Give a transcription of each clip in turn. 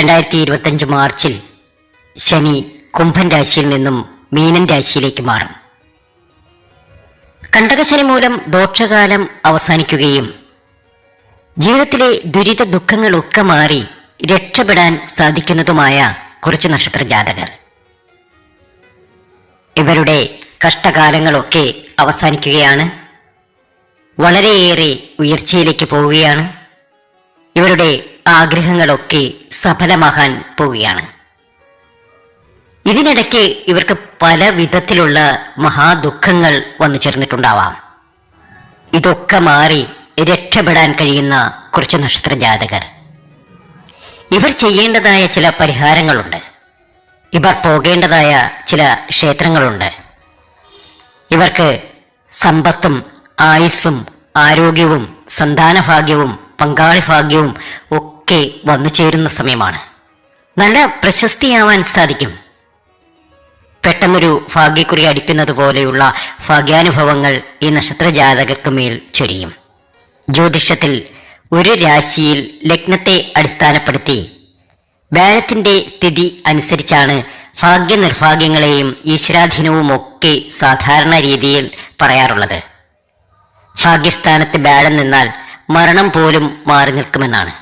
രണ്ടായിരത്തി ഇരുപത്തഞ്ച് മാർച്ചിൽ ശനി കുംഭൻ രാശിയിൽ നിന്നും മീനൻ രാശിയിലേക്ക് മാറും. കണ്ടകശനി മൂലം ദോഷകാലം അവസാനിക്കുകയും ജീവിതത്തിലെ ദുരിത ദുഃഖങ്ങളൊക്കെ മാറി രക്ഷപ്പെടാൻ സാധിക്കുന്നതുമായ കുറച്ച് നക്ഷത്ര ജാതകർ. ഇവരുടെ കഷ്ടകാലങ്ങളൊക്കെ അവസാനിക്കുകയാണ്. വളരെയേറെ ഉയർച്ചയിലേക്ക് പോവുകയാണ്. ഇവരുടെ ആഗ്രഹങ്ങളൊക്കെ സഫലമാകാൻ പോവുകയാണ്. ഇതിനിടയ്ക്ക് ഇവർക്ക് പല വിധത്തിലുള്ള മഹാദുഃഖങ്ങൾ വന്നു ചേർന്നിട്ടുണ്ടാവാം. ഇതൊക്കെ മാറി രക്ഷപ്പെടാൻ കഴിയുന്ന കുറച്ച് നക്ഷത്ര ജാതകർ. ഇവർ ചെയ്യേണ്ടതായ ചില പരിഹാരങ്ങളുണ്ട്. ഇവർ പോകേണ്ടതായ ചില ക്ഷേത്രങ്ങളുണ്ട്. ഇവർക്ക് സമ്പത്തും ആയുസ്സും ആരോഗ്യവും സന്താനഭാഗ്യവും പങ്കാളി ഭാഗ്യവും ഒക്കെ വന്നു ചേരുന്ന സമയമാണ്. നല്ല പ്രശസ്തിയാവാൻ സാധിക്കും. പെട്ടെന്നൊരു ഭാഗ്യക്കുറി അടിക്കുന്നത് പോലെയുള്ള ഭാഗ്യാനുഭവങ്ങൾ ഈ നക്ഷത്ര ജാതകർക്ക് മേൽ ചൊരിയും. ജ്യോതിഷത്തിൽ ഒരു രാശിയിൽ ലഗ്നത്തെ അടിസ്ഥാനപ്പെടുത്തി വ്യാഴത്തിന്റെ സ്ഥിതി അനുസരിച്ചാണ് ഭാഗ്യ നിർഭാഗ്യങ്ങളെയും ഈശ്വരാധീനവും ഒക്കെ സാധാരണ രീതിയിൽ പറയാറുള്ളത്. ഭാഗ്യസ്ഥാനത്ത് ബാലം നിന്നാൽ മരണം പോലും മാറി നിൽക്കുമെന്നാണ്.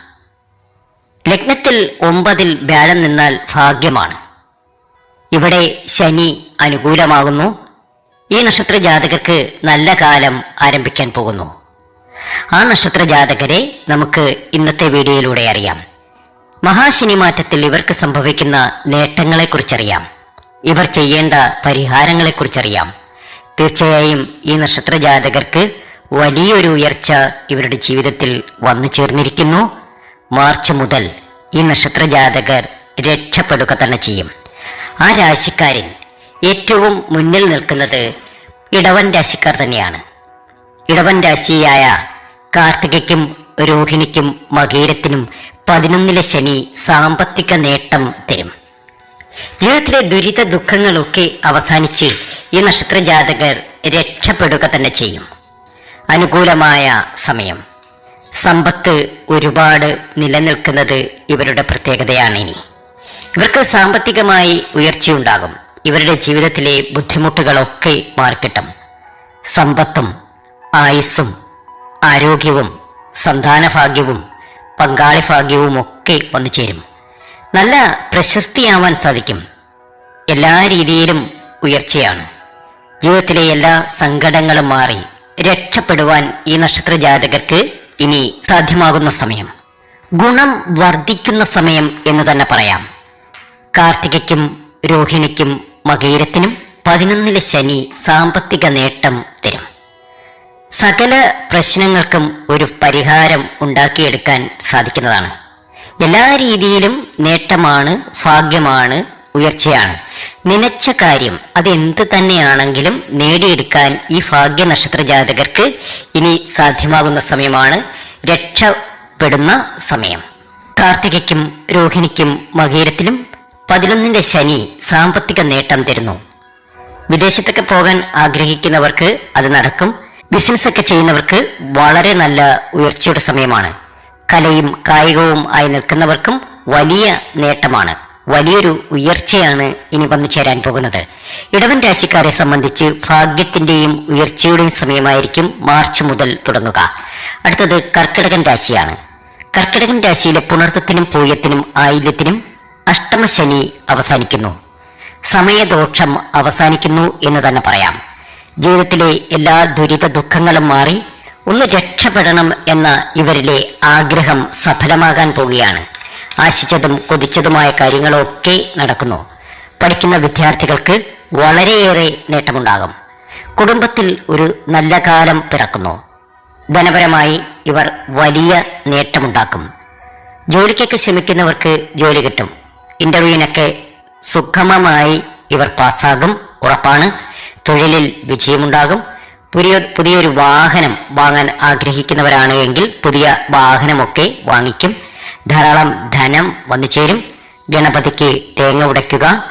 ലഗ്നത്തിൽ ഒമ്പതിൽ വ്യാഴം നിന്നാൽ ഭാഗ്യമാണ്. ഇവിടെ ശനി അനുകൂലമാകുന്നു. ഈ നക്ഷത്ര ജാതകർക്ക് നല്ല കാലം ആരംഭിക്കാൻ പോകുന്നു. ആ നക്ഷത്ര ജാതകരെ നമുക്ക് ഇന്നത്തെ വീഡിയോയിലൂടെ അറിയാം. മഹാശനി മാറ്റത്തിൽ ഇവർക്ക് സംഭവിക്കുന്ന നേട്ടങ്ങളെക്കുറിച്ചറിയാം. ഇവർ ചെയ്യേണ്ട പരിഹാരങ്ങളെക്കുറിച്ചറിയാം. തീർച്ചയായും ഈ നക്ഷത്ര ജാതകർക്ക് വലിയൊരു ഉയർച്ച ഇവരുടെ ജീവിതത്തിൽ വന്നു ചേർന്നിരിക്കുന്നു മാർച്ച് മുതൽ ഈ നക്ഷത്രജാതകർ രക്ഷപ്പെടുക തന്നെ ചെയ്യും. ആ രാശിക്കാരിൽ ഏറ്റവും മുന്നിൽ നിൽക്കുന്നത് ഇടവൻ രാശിക്കാർ തന്നെയാണ്. ഇടവൻ രാശിയായ കാർത്തികയ്ക്കും രോഹിണിക്കും മകീരത്തിനും പതിനൊന്നിലെ ശനി സാമ്പത്തിക നേട്ടം തരും. ജീവിതത്തിലെ ദുരിത ദുഃഖങ്ങളൊക്കെ അവസാനിച്ച് ഈ നക്ഷത്ര ജാതകർ രക്ഷപ്പെടുക തന്നെ ചെയ്യും. അനുകൂലമായ സമയം. സമ്പത്ത് ഒരുപാട് നിലനിൽക്കുന്നത് ഇവരുടെ പ്രത്യേകതയാണ് ഇനി. ഇവർക്ക് സാമ്പത്തികമായി ഉയർച്ചയുണ്ടാകും. ഇവരുടെ ജീവിതത്തിലെ ബുദ്ധിമുട്ടുകളൊക്കെ മാറിക്കിട്ടും. സമ്പത്തും ആയുസ്സും ആരോഗ്യവും സന്താനഭാഗ്യവും പങ്കാളി ഭാഗ്യവും ഒക്കെ വന്നു ചേരും നല്ല പ്രശസ്തിയാവാൻ സാധിക്കും. എല്ലാ രീതിയിലും ഉയർച്ചയാണ്. ജീവിതത്തിലെ എല്ലാ സങ്കടങ്ങളും മാറി രക്ഷപ്പെടുവാൻ ഈ നക്ഷത്ര ജാതകർക്ക് ഇനി സാധ്യമാകുന്ന സമയം. ഗുണം വർദ്ധിക്കുന്ന സമയം എന്ന് തന്നെ പറയാം. കാർത്തികയ്ക്കും രോഹിണിക്കും മകീരത്തിനും പതിനൊന്നിലെ ശനി സാമ്പത്തിക നേട്ടം തരും. സകല പ്രശ്നങ്ങൾക്കും ഒരു പരിഹാരം ഉണ്ടാക്കിയെടുക്കാൻ സാധിക്കുന്നതാണ്. എല്ലാ രീതിയിലും നേട്ടമാണ് ഭാഗ്യമാണ് ഉയർച്ചയാണ്. നനച്ച കാര്യം അതെന്ത് തന്നെയാണെങ്കിലും നേടിയെടുക്കാൻ ഈ ഭാഗ്യ നക്ഷത്ര ജാതകർക്ക് ഇനി സാധ്യമാകുന്ന സമയമാണ്. രക്ഷപ്പെടുന്ന സമയം. കാർത്തികയ്ക്കും രോഹിണിക്കും മകീരത്തിലും പതിനൊന്നിന്റെ ശനി സാമ്പത്തിക നേട്ടം തരുന്നു. വിദേശത്തൊക്കെ പോകാൻ ആഗ്രഹിക്കുന്നവർക്ക് അത് നടക്കും. ബിസിനസ് ഒക്കെ ചെയ്യുന്നവർക്ക് വളരെ നല്ല ഉയർച്ചയുടെ സമയമാണ്. കലയും കായികവും ആയി നിൽക്കുന്നവർക്കും വലിയ നേട്ടമാണ്. വലിയൊരു ഉയർച്ചയാണ് ഇനി വന്നു ചേരാൻ പോകുന്നത്. ഇടവൻ രാശിക്കാരെ സംബന്ധിച്ച് ഭാഗ്യത്തിന്റെയും ഉയർച്ചയുടെയും സമയമായിരിക്കും മാർച്ച് മുതൽ തുടങ്ങുക. അടുത്തത് കർക്കിടകൻ രാശിയാണ്. കർക്കിടകൻ രാശിയിലെ പുണർത്തത്തിനും പൂയത്തിനും ആയില്യത്തിനും അഷ്ടമശനി അവസാനിക്കുന്നു. സമയദോഷം അവസാനിക്കുന്നു എന്ന് തന്നെ പറയാം. ജീവിതത്തിലെ എല്ലാ ദുരിത ദുഃഖങ്ങളും മാറി ഒന്ന് രക്ഷപ്പെടണം എന്ന ഇവരിലെ ആഗ്രഹം സഫലമാകാൻ പോവുകയാണ്. ആശിച്ചതും കൊതിച്ചതുമായ കാര്യങ്ങളൊക്കെ നടക്കുന്നു. പഠിക്കുന്ന വിദ്യാർത്ഥികൾക്ക് വളരെയേറെ നേട്ടമുണ്ടാകും. കുടുംബത്തിൽ ഒരു നല്ല കാലം പിറക്കുന്നു. ധനപരമായി ഇവർ വലിയ നേട്ടമുണ്ടാക്കും. ജോലിക്കൊക്കെ ശ്രമിക്കുന്നവർക്ക് ജോലി കിട്ടും. ഇന്റർവ്യൂവിനൊക്കെ സുഗമമായി ഇവർ പാസ്സാകും ഉറപ്പാണ്. തൊഴിലിൽ വിജയമുണ്ടാകും. പുതിയ പുതിയൊരു വാഹനം വാങ്ങാൻ ആഗ്രഹിക്കുന്നവരാണ് എങ്കിൽ പുതിയ വാഹനമൊക്കെ വാങ്ങിക്കും. ധാരാളം ധനം വന്നു ചേരും. ഗണപതിക്ക് തേങ്ങ ഉടയ്ക്കുക.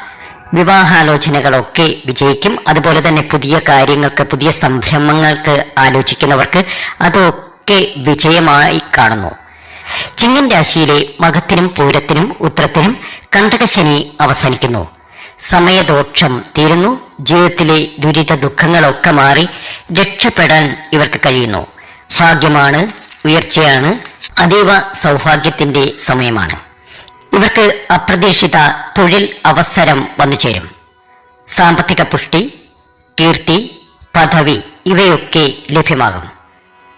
വിവാഹാലോചനകളൊക്കെ വിജയിക്കും. അതുപോലെ തന്നെ പുതിയ കാര്യങ്ങൾക്ക് പുതിയ സംരംഭങ്ങൾക്ക് ആലോചിക്കുന്നവർക്ക് അതൊക്കെ വിജയമായി കാണുന്നു. ചിങ്ങൻ രാശിയിലെ മകത്തിനും പൂരത്തിനും ഉത്രത്തിനും കണ്ടകശനി അവസാനിക്കുന്നു. സമയദോഷം തീരുന്നു. ജീവിതത്തിലെ ദുരിത ദുഃഖങ്ങളൊക്കെ മാറി രക്ഷപ്പെടാൻ ഇവർക്ക് കഴിയുന്നു. ഭാഗ്യമാണ് ഉയർച്ചയാണ് അതീവ സൗഭാഗ്യത്തിന്റെ സമയമാണ്. ഇവർക്ക് അപ്രതീക്ഷിത തൊഴിൽ അവസരം വന്നു ചേരും. സാമ്പത്തിക പുഷ്ടി കീർത്തി പദവി ഇവയൊക്കെ ലഭ്യമാകും.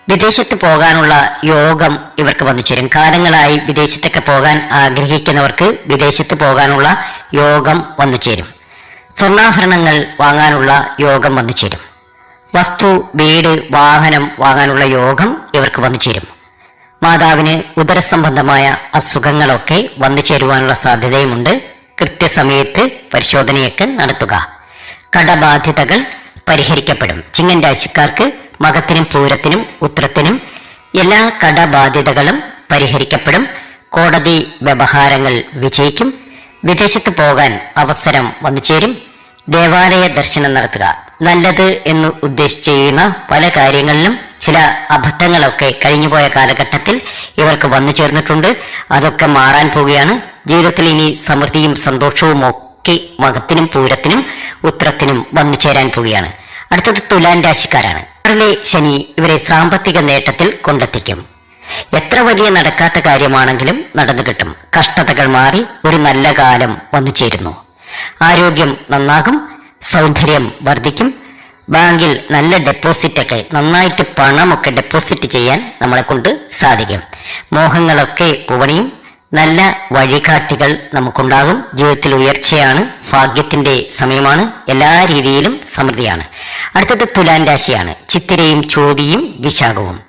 വിദേശത്ത് പോകാനുള്ള യോഗം ഇവർക്ക് വന്നു ചേരും. കാലങ്ങളായി വിദേശത്തൊക്കെ പോകാൻ ആഗ്രഹിക്കുന്നവർക്ക് വിദേശത്ത് പോകാനുള്ള യോഗം വന്നു ചേരും. സ്വർണാഭരണങ്ങൾ വാങ്ങാനുള്ള യോഗം വന്നു ചേരും. വസ്തു വീട് വാഹനം വാങ്ങാനുള്ള യോഗം ഇവർക്ക് വന്നു ചേരും. മാതാവിന് ഉദരസംബന്ധമായ അസുഖങ്ങളൊക്കെ വന്നു ചേരുവാനുള്ള സാധ്യതയുമുണ്ട്. കൃത്യസമയത്ത് പരിശോധനയൊക്കെ നടത്തുക. കടബാധ്യതകൾ പരിഹരിക്കപ്പെടും. ചിങ്ങൻ രാശിക്കാർക്ക് മകത്തിനും പൂരത്തിനും ഉത്രത്തിനും എല്ലാ കടബാധ്യതകളും പരിഹരിക്കപ്പെടും. കോടതി വ്യവഹാരങ്ങൾ വിജയിക്കും. വിദേശത്ത് പോകാൻ അവസരം വന്നു ചേരും. ദേവാലയ ദർശനം നടത്തുക. നല്ലത് എന്ന് ഉദ്ദേശിച്ച് ചെയ്യുന്ന പല കാര്യങ്ങളിലും ചില അബദ്ധങ്ങളൊക്കെ കഴിഞ്ഞുപോയ കാലഘട്ടത്തിൽ ഇവർക്ക് വന്നു ചേർന്നിട്ടുണ്ട്. അതൊക്കെ മാറാൻ പോവുകയാണ്. ജീവിതത്തിൽ ഇനി സമൃദ്ധിയും സന്തോഷവും ഒക്കെ മകത്തിനും പൂരത്തിനും ഉത്തരത്തിനും വന്നു ചേരാൻ പോവുകയാണ്. അടുത്തത് തുലാൻ രാശിക്കാരാണ്. ആറിലെ ശനി ഇവരെ സാമ്പത്തിക നേട്ടത്തിൽ കൊണ്ടെത്തിക്കും. എത്ര വലിയ നടക്കാത്ത കാര്യമാണെങ്കിലും നടന്നു കിട്ടും. കഷ്ടതകൾ മാറി ഒരു നല്ല കാലം വന്നു ചേരുന്നു. ആരോഗ്യം നന്നാകും. സൗന്ദര്യം വർദ്ധിക്കും. ബാങ്കിൽ നല്ല ഡെപ്പോസിറ്റൊക്കെ നന്നായിട്ട് പണമൊക്കെ ഡെപ്പോസിറ്റ് ചെയ്യാൻ നമ്മളെ കൊണ്ട് സാധിക്കും. മോഹങ്ങളൊക്കെ പോവണിയും നല്ല വഴികാട്ടികൾ നമുക്കുണ്ടാകും. ജീവിതത്തിൽ ഉയർച്ചയാണ് ഭാഗ്യത്തിന്റെ സമയമാണ് എല്ലാ രീതിയിലും സമൃദ്ധിയാണ്. അടുത്തത് തുലാൻ രാശിയാണ് ചിത്തിരയും ചോതിയും വിശാഖവും.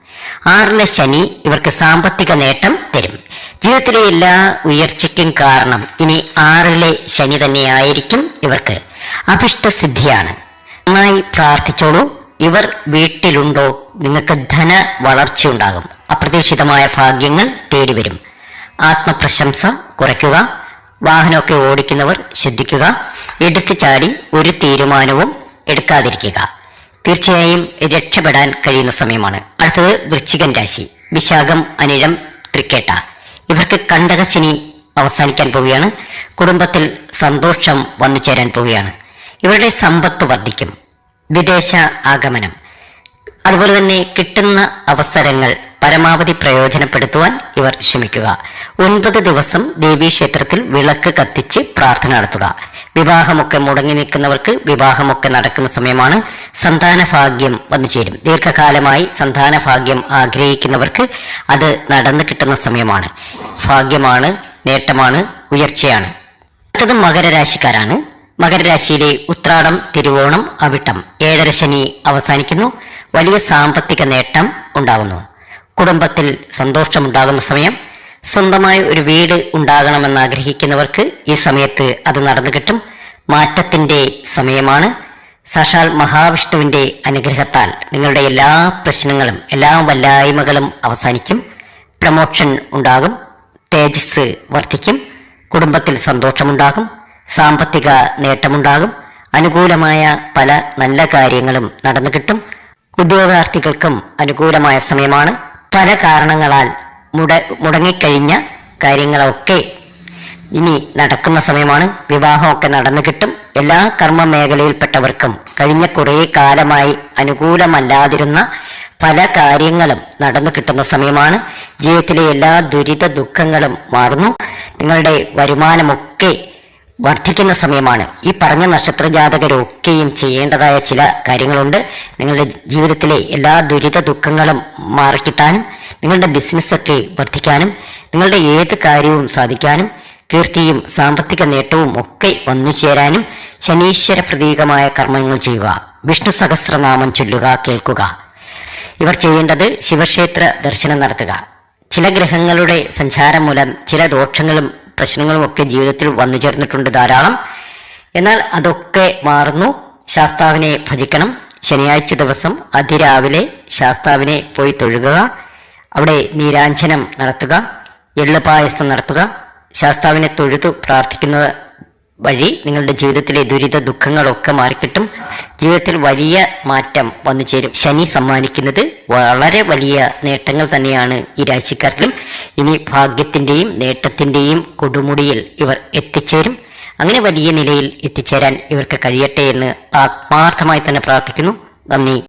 ആറിലെ ശനി ഇവർക്ക് സാമ്പത്തിക നേട്ടം തരും. ജീവിതത്തിലെ എല്ലാ ഉയർച്ചയ്ക്കും കാരണം ഇനി ആറിലെ ശനി തന്നെയായിരിക്കും ഇവർക്ക്. അഭിഷ്ടസിദ്ധിയാണ്. നന്നായി പ്രാർത്ഥിച്ചോളൂ. ഇവർ വീട്ടിലുണ്ടോ? നിങ്ങൾക്ക് ധന വളർച്ചയുണ്ടാകും. അപ്രതീക്ഷിതമായ ഭാഗ്യങ്ങൾ തേടിവരും. ആത്മപ്രശംസ കുറയ്ക്കുക. വാഹനമൊക്കെ ഓടിക്കുന്നവർ ശ്രദ്ധിക്കുക. എടുത്തു ചാടി ഒരു തീരുമാനവും എടുക്കാതിരിക്കുക. തീർച്ചയായും രക്ഷപ്പെടാൻ കഴിയുന്ന സമയമാണ്. അടുത്തത് വൃശ്ചികൻ രാശി. വിശാഖം അനിഴം തൃക്കേട്ട. ഇവർക്ക് കണ്ടകശനി അവസാനിക്കാൻ പോവുകയാണ്. കുടുംബത്തിൽ സന്തോഷം വന്നു ചേരാൻ പോവുകയാണ്. ഇവരുടെ സമ്പത്ത് വർദ്ധിക്കും. വിദേശ ആഗമനം. അതുപോലെ തന്നെ കിട്ടുന്ന അവസരങ്ങൾ പരമാവധി പ്രയോജനപ്പെടുത്തുവാൻ ഇവർ ശ്രമിക്കുക. ഒൻപത് ദിവസം ദേവീക്ഷേത്രത്തിൽ വിളക്ക് കത്തിച്ച് പ്രാർത്ഥന നടത്തുക. വിവാഹമൊക്കെ മുടങ്ങി നിൽക്കുന്നവർക്ക് വിവാഹമൊക്കെ നടക്കുന്ന സമയമാണ് സന്താന ഭാഗ്യം വന്നു ചേരും. ദീർഘകാലമായി സന്താന ഭാഗ്യം ആഗ്രഹിക്കുന്നവർക്ക് അത് നടന്നു കിട്ടുന്ന സമയമാണ്. ഭാഗ്യമാണ് നേട്ടമാണ് ഉയർച്ചയാണ്. അടുത്തത് മകരരാശിക്കാരാണ്. മകരരാശിയിലെ ഉത്രാടം തിരുവോണം അവിട്ടം ഏഴര ശനി അവസാനിക്കുന്നു. വലിയ സാമ്പത്തിക നേട്ടം ഉണ്ടാകുന്നു കുടുംബത്തിൽ സന്തോഷമുണ്ടാകുന്ന സമയം. സ്വന്തമായ ഒരു വീട് ഉണ്ടാകണമെന്ന് ആഗ്രഹിക്കുന്നവർക്ക് ഈ സമയത്ത് അത് നടന്നു കിട്ടും. മാറ്റത്തിന്റെ സമയമാണ്. സാക്ഷാൽ മഹാവിഷ്ണുവിന്റെ അനുഗ്രഹത്താൽ നിങ്ങളുടെ എല്ലാ പ്രശ്നങ്ങളും എല്ലാ വല്ലായ്മകളും അവസാനിക്കും. പ്രമോഷൻ ഉണ്ടാകും. തേജസ് വർദ്ധിക്കും. കുടുംബത്തിൽ സന്തോഷമുണ്ടാകും. സാമ്പത്തിക നേട്ടമുണ്ടാകും. അനുകൂലമായ പല നല്ല കാര്യങ്ങളും നടന്നു കിട്ടും. ഉദ്യോഗാർത്ഥികൾക്കും അനുകൂലമായ സമയമാണ്. പല കാരണങ്ങളാൽ മുട മുടങ്ങിക്കഴിഞ്ഞ കാര്യങ്ങളൊക്കെ ഇനി നടക്കുന്ന സമയമാണ്. വിവാഹമൊക്കെ നടന്നു കിട്ടും. എല്ലാ കർമ്മ മേഖലയിൽപ്പെട്ടവർക്കും കഴിഞ്ഞ കുറേ കാലമായി അനുകൂലമല്ലാതിരുന്ന പല കാര്യങ്ങളും നടന്നു കിട്ടുന്ന സമയമാണ്. ജീവിതത്തിലെ എല്ലാ ദുരിത ദുഃഖങ്ങളും മാറുന്നു. നിങ്ങളുടെ വരുമാനമൊക്കെ വർദ്ധിക്കുന്ന സമയമാണ്. ഈ പറഞ്ഞ നക്ഷത്ര ജാതകരൊക്കെയും ചെയ്യേണ്ടതായ ചില കാര്യങ്ങളുണ്ട്. നിങ്ങളുടെ ജീവിതത്തിലെ എല്ലാ ദുരിത ദുഃഖങ്ങളും മാറിക്കിട്ടാനും നിങ്ങളുടെ ബിസിനസ്സൊക്കെ വർദ്ധിക്കാനും നിങ്ങളുടെ ഏത് കാര്യവും സാധിക്കാനും കീർത്തിയും സാമ്പത്തിക നേട്ടവും ഒക്കെ വന്നു ചേരാനും ശനീശ്വര പ്രതീകമായ കർമ്മങ്ങൾ ചെയ്യുക. വിഷ്ണു സഹസ്രനാമം ചൊല്ലുക കേൾക്കുക. ഇവർ ചെയ്യേണ്ടത് ശിവക്ഷേത്ര ദർശനം നടത്തുക. ചില ഗ്രഹങ്ങളുടെ സഞ്ചാരം മൂലം ചില ദോഷങ്ങളും പ്രശ്നങ്ങളും ഒക്കെ ജീവിതത്തിൽ വന്നു ചേർന്നിട്ടുണ്ട് ധാരാളം. എന്നാൽ അതൊക്കെ മാറുന്നു. ശാസ്താവിനെ ഭജിക്കണം. ശനിയാഴ്ച ദിവസം അതിരാവിലെ ശാസ്താവിനെ പോയി തൊഴുകുക. അവിടെ നീരാഞ്ജനം നടത്തുക. എള്ളുപായസം നടത്തുക. ശാസ്താവിനെ തൊഴുതു പ്രാർത്ഥിക്കുന്നത് വഴി നിങ്ങളുടെ ജീവിതത്തിലെ ദുരിത ദുഃഖങ്ങളൊക്കെ മാറിക്കിട്ടും. ജീവിതത്തിൽ വലിയ മാറ്റം വന്നു ചേരും. ശനി സമ്മാനിക്കുന്നത് വളരെ വലിയ നേട്ടങ്ങൾ തന്നെയാണ് ഈ രാശിക്കാർക്കും. ഇനി ഭാഗ്യത്തിന്റെയും നേട്ടത്തിന്റെയും കൊടുമുടിയിൽ ഇവർ എത്തിച്ചേരും. അങ്ങനെ വലിയ നിലയിൽ എത്തിച്ചേരാൻ ഇവർക്ക് കഴിയട്ടെ എന്ന് ആത്മാർത്ഥമായി തന്നെ പ്രാർത്ഥിക്കുന്നു. നന്ദി.